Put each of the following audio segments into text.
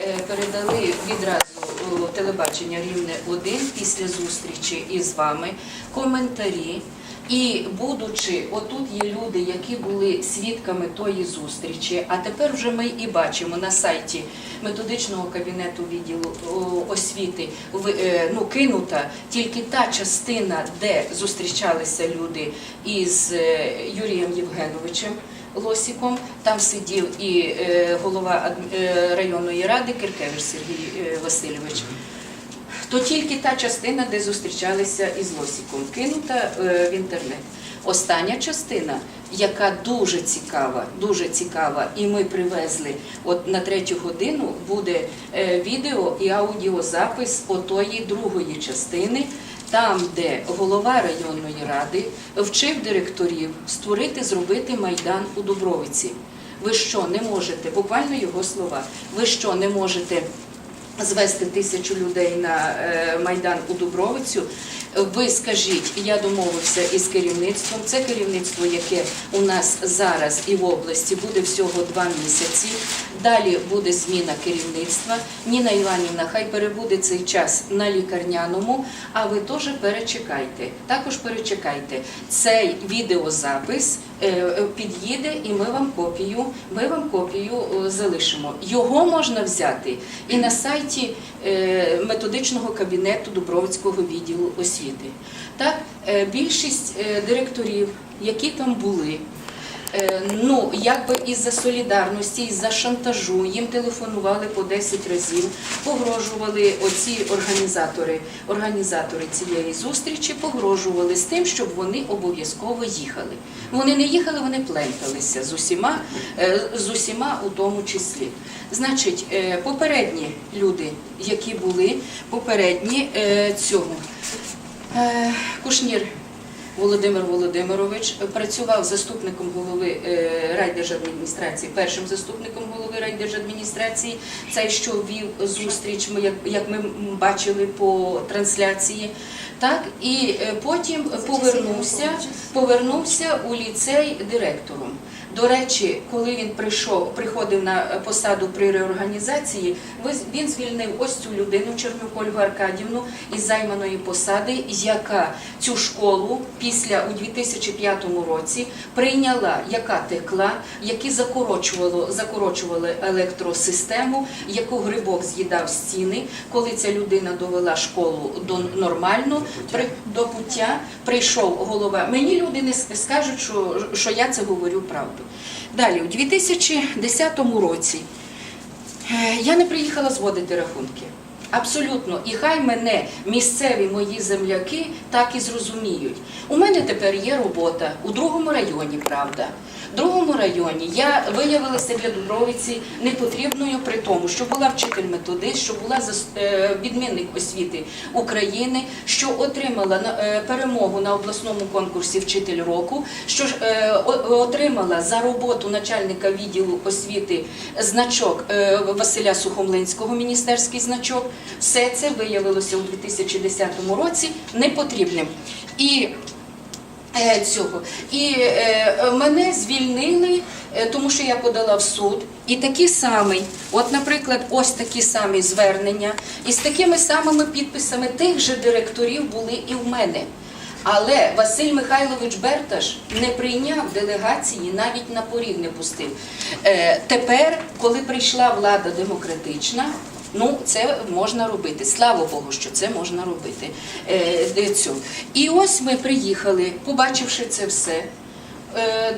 е, передали відразу телебачення Рівне 1 після зустрічі із вами коментарі. І будучи, отут є люди, які були свідками тої зустрічі, а тепер вже ми і бачимо на сайті методичного кабінету відділу освіти е, ну, кинута тільки та частина, де зустрічалися люди із е, Юрієм Євгеновичем. Лосіком. Там сидів і е, голова е, районної ради Киркевич Сергій е, Васильович. То тільки та частина, де зустрічалися із Лосіком, кинута в інтернет. Остання частина, яка дуже цікава, дуже цікава, і ми привезли от на третю годину буде відео і аудіозапис отої другої частини, там, де голова районної ради вчив директорів створити, зробити майдан у Дубровиці. Ви що не можете, буквально його слова, ви що не можете звести тисячу людей на е, майдан у Дубровицю. Ви скажіть, я домовився із керівництвом. Це керівництво, яке у нас зараз і в області буде всього два місяці. Далі буде зміна керівництва. Ніна Іванівна, хай перебуде цей час на лікарняному. А ви теж перечекайте. Також перечекайте. Цей відеозапис е, е, під'їде, і ми вам копію. Ми вам копію е, залишимо. Його можна взяти і на сайті методичного кабінету Дубровицького відділу освіти. Так, більшість директорів, які там були. Е, Ну, якби із-за солідарності, із-за шантажу їм телефонували по 10 разів, погрожували оці організатори, організатори цієї зустрічі, погрожували з тим, щоб вони обов'язково їхали. Вони не їхали, вони пленталися з усіма, е, з усіма у тому числі. Значить, е, попередні люди, які були, попередні цього. Кушнір Володимир Володимирович працював заступником голови е, райдержадміністрації, першим заступником голови райдержадміністрації. Цей, що вів зустріч, як ми бачили по трансляції. Так, і е, потім повернувся, повернувся у ліцей директором. До речі, коли він прийшов, приходив на посаду при реорганізації, він звільнив ось цю людину, Чернюк Ольгу Аркадівну, із займаної посади, яка цю школу після у 2005 році прийняла, яка текла, які закорочувало, закорочували електросистему, яку грибок з'їдав стіни. Коли ця людина довела школу до нормально, при, до пуття, прийшов голова. Мені люди не скажуть, що, що я це говорю правду. Далі, у 2010 році е, я не приїхала зводити рахунки. Абсолютно, і хай мене місцеві мої земляки так і зрозуміють. У мене тепер є робота у другому районі, правда. В другому районі я виявилася для Дубровиці непотрібною при тому, що була вчитель методист, що була е, відмінник освіти України, що отримала е, перемогу на обласному конкурсі Вчитель року, що е, отримала за роботу начальника відділу освіти значок Василя Сухомлинського, міністерський значок. Все це виявилося у 2010 році непотрібним. І е, цього. І е, мене звільнили, е, тому що я подала в суд. І такі самі, от, наприклад, ось такі самі звернення, і з такими самими підписами тих же директорів були і в мене. Але Василь Михайлович Берташ не прийняв делегації, навіть на поріг не пустив. Е, тепер, коли прийшла влада демократична, Ну, це можна робити. Слава Богу, що це можна робити. Е. І ось ми приїхали, побачивши це все, е,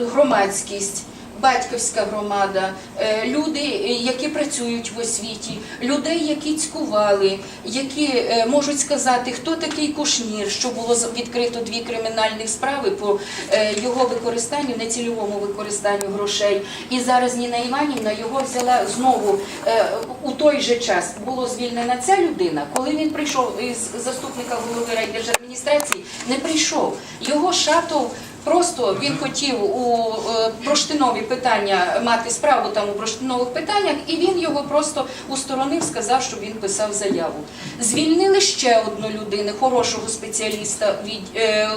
громадськість. Батьківська громада, е, люди, е, які працюють в освіті, людей, які цькували, які е, можуть сказати, хто такий кушнір, що було відкрито дві кримінальні справи по його використанню, нецільовому використанню грошей. І зараз Ніна Іванівна його взяла знову у той же час. Було звільнена ця людина. Коли він прийшов із заступника голови райдержадміністрації, не прийшов. Його шатов. Просто він хотів у е, проштинові питання мати справу там у проштинових питаннях, і він його просто усторонив, сказав, щоб він писав заяву. Звільнили ще одну людину, хорошого спеціаліста від е,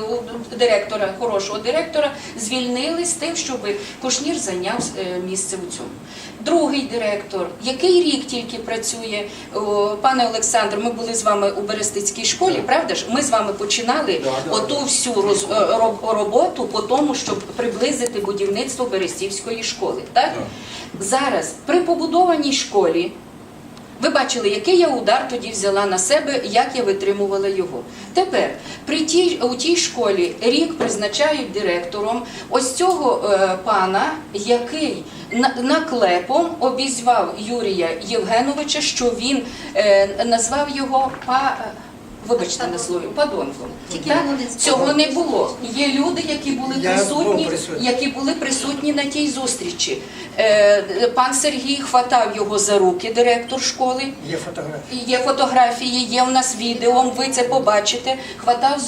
директора, хорошого директора. Звільнили з тим, щоб Кушнір зайняв е, місце у цьому. Другий директор, який рік тільки працює. О, Пане Олександр, ми були з вами у Берестицькій школі, правда ж? Ми з вами починали да, оту да. всю роз- е, роб- роботу по тому, щоб приблизити будівництво Берестівської школи. Так? Зараз при побудованій школі ви бачили, який я удар тоді взяла на себе, як я витримувала його. Тепер при тій у тій школі рік призначають директором ось цього е, пана, який наклепом обізвав Юрія Євгеновича, що він е, назвав його па. Вибачте на слові, падонком. Цього не було. Є люди, які були присутні, які були присутні на тій зустрічі. Е, Пан Сергій хватав його за руки, директор школи. Є фотографії. Є фотографії, є в нас відео, ви це побачите. Хватав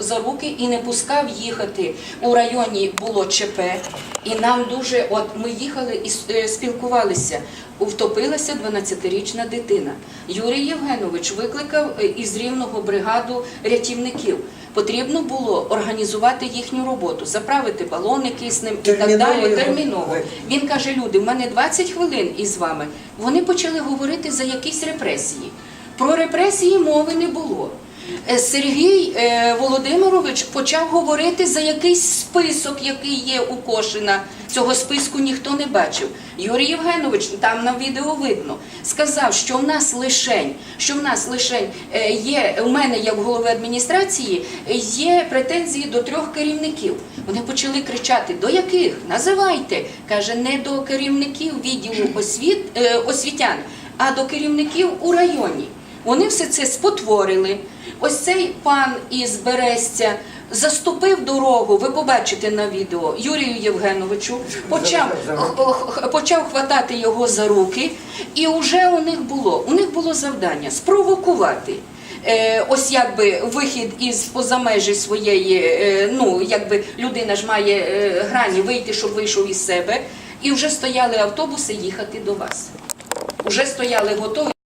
за руки і не пускав їхати. У районі було ЧП, і нам дуже, от ми їхали і е, спілкувалися. Втопилася 12-річна дитина. Юрій Євгенович викликав е, із рівного бригаду рятівників. Потрібно було організувати їхню роботу, заправити балони киснем і так далі. Терміново. Він каже: люди, в мене 20 хвилин із вами. Вони почали говорити за якісь репресії. Про репресії мови не було. Е, Сергій е, Володимирович почав говорити за якийсь список, який є у Кошина. Цього списку ніхто не бачив. Юрій Євгенович, там на відео видно, сказав, що в нас лишень, що в нас лишень е, є у мене, як голови адміністрації, є претензії до трьох керівників. Вони почали кричати: до яких? Називайте. каже, не до керівників відділу освіт, освітян, а до керівників у районі. Вони все це спотворили. Ось цей пан із Берестя заступив дорогу, ви побачите на відео, Юрію Євгеновичу, почав, почав хватати його за руки, і вже у них було, у них було завдання спровокувати. Е, ось якби вихід із поза межі своєї, е, ну якби людина ж має е, грані вийти, щоб вийшов із себе, і вже стояли автобуси їхати до вас. Уже стояли готові.